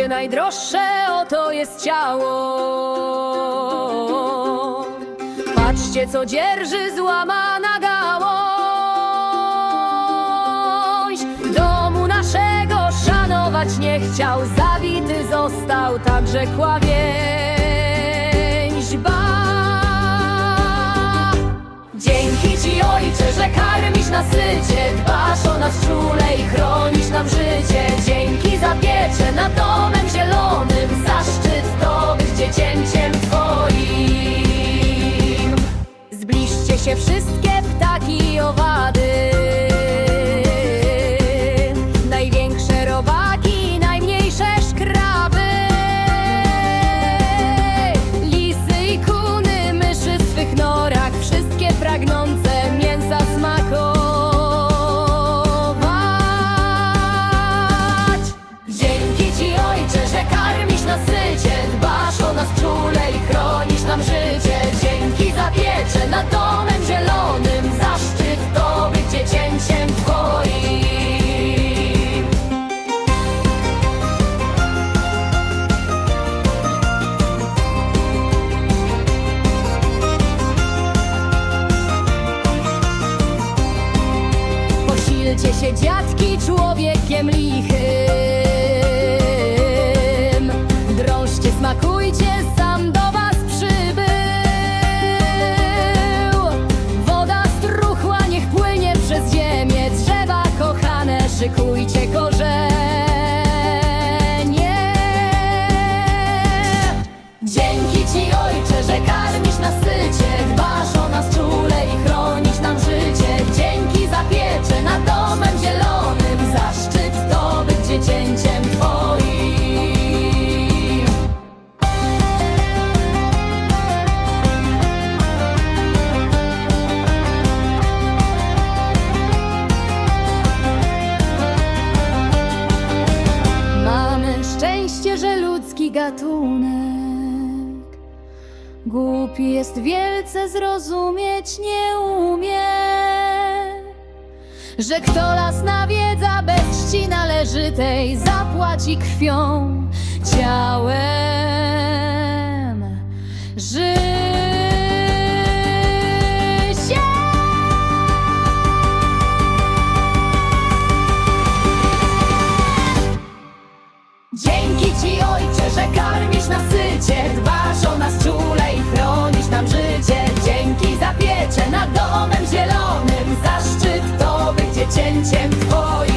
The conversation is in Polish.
Patrzcie, najdroższe oto jest ciało. Patrzcie, co dzierży złamana gałąź. Domu naszego szanować nie chciał, zabity został tak rzekła więźba. Dzięki Ci Ojcze, że karmisz na sycie Dbasz o nas czule i chronisz nam życie Dzięki za pieczę się wszystkie ptaki i owady Posilcie się dziadki człowiekiem lichym. Drążcie, smakujcie, gatunek. Głupi jest wielce zrozumieć nie umie, że kto las nawiedza bez czci należytej, zapłaci krwią, ciałem. Żyje. ci Ojcze, że karmisz nas sycie Dbasz o nas czule i chronisz nam życie. Dzięki za pieczę nad domem zielonym Zaszczyt to być dziecięciem Twoim